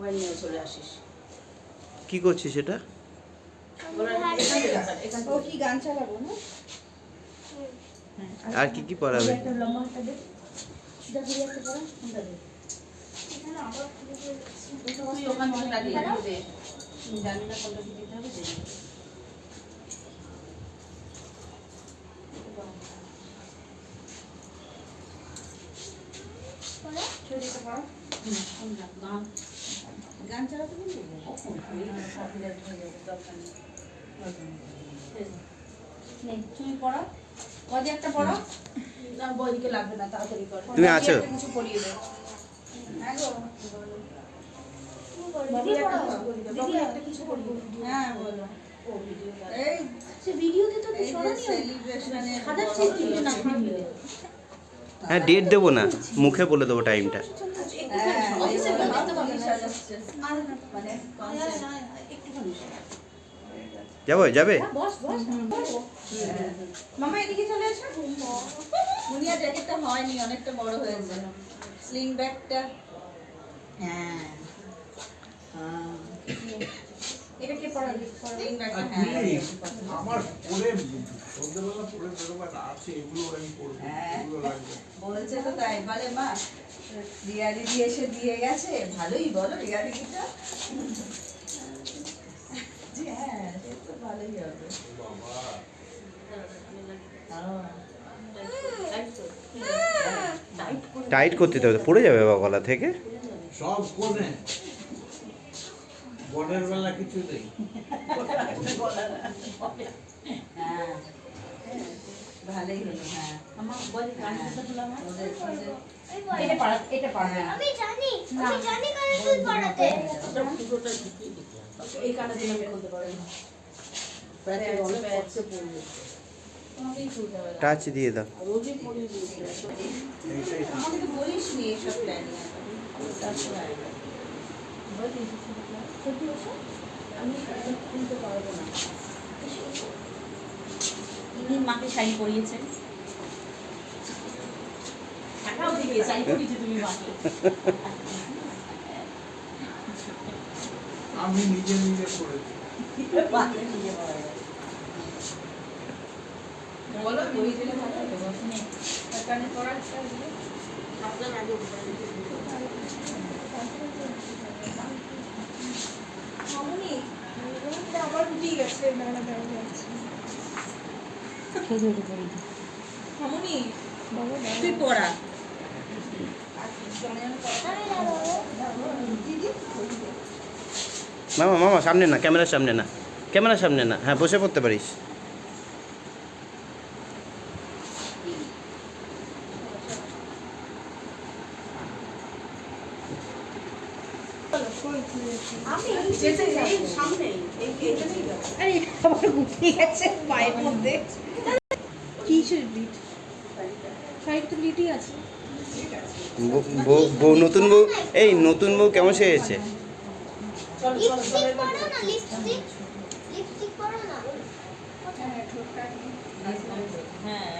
Mobile নিয়ে চলে আসিস। কি করছিস এখান ও কি গান চালাবো না? আর কি কি পড়াবে? ওখান? গান। গান হয়ে। তুমি পড়া কদি একটা পড়া না বইদিকে লাগবে না তাড়াতাড়ি কর। তুমি আছো? কিছু পড়িয়ে দে হ্যাঁ গো। দে হ্যাঁ বলো। ও ভিডিও এই সে ভিডিওতে তো এই যে সেলিব্রেশনে সাদা ঠিক ঠিক না। ভিডিও হ্যাঁ ডেট দেবো না। মুখে বলে দেবো টাইমটা যাব যাবে? বস বস মামা এদিকে চলে আসো মুনিয়া জ্যাকেটটা হয়নি অনেকটা বড় হয়েছে। স্লিং ব্যাগটা হ্যাঁ। হ্যাঁ। এটা কে পড়া স্লিং ব্যাগটা হ্যাঁ। আমার পরে সন্ধ্যেবেলা আছে এগুলো আমি পড়ব। এগুলো লাগবে বলছে তো তাই বলে মা রিয়া দিদি এসে দিয়ে গেছে ভালোই বলো রিয়া দিদিটা হ্যাঁ সে তো ভালোই হবে টাইট টাইট করতে হবে পড়ে যাবে বাবা গলা থেকে। সব কোনে বনের বেলা কিছু নেই। হ্যাঁ। ভালোই হলো হ্যাঁ আমার বলি গানটা তুলা আমার ওদের ওদের এটা পাড়া এটা পাড়া আমি জানি আমি জানি কারণ তুই পড়াতে ওটা পুরোটা ঢুকিয়ে দিতে হবে। এই কানে দিয়ে আমি খুলতে পারি না প্যাচে অনেক প্যাচে পড়বে তোমাকেই খুলতে হবে না। টাচ দিয়ে দাও রোজই পড়িয়ে দিয়েছি এইটাই আমাকে তো বলিস নি এসব প্ল্যানিং সত্যি বসো আমি এটা খুলতে পারব না ইনি মাকে শাড়ি পরিয়েছেন। আমি নিজে নিজে করেছি আবার গেছে মেলা দেওয়া যাচ্ছে মামুনি তুই পড়া। মামা মামা সামনে না ক্যামেরার সামনে না ক্যামেরার সামনে না। হ্যাঁ বসে পড়তে পারিস। আমি যেতে এই সামনে এই এখানেই যাব। আরে আবার গুটিয়ে গেছে পায়ের মধ্যে। কিসের লিট সাইড তো লিটই আছে। বউ- বউ বউ নতুন বউ এই নতুন বউ কেমন সেজেছে হ্যাঁ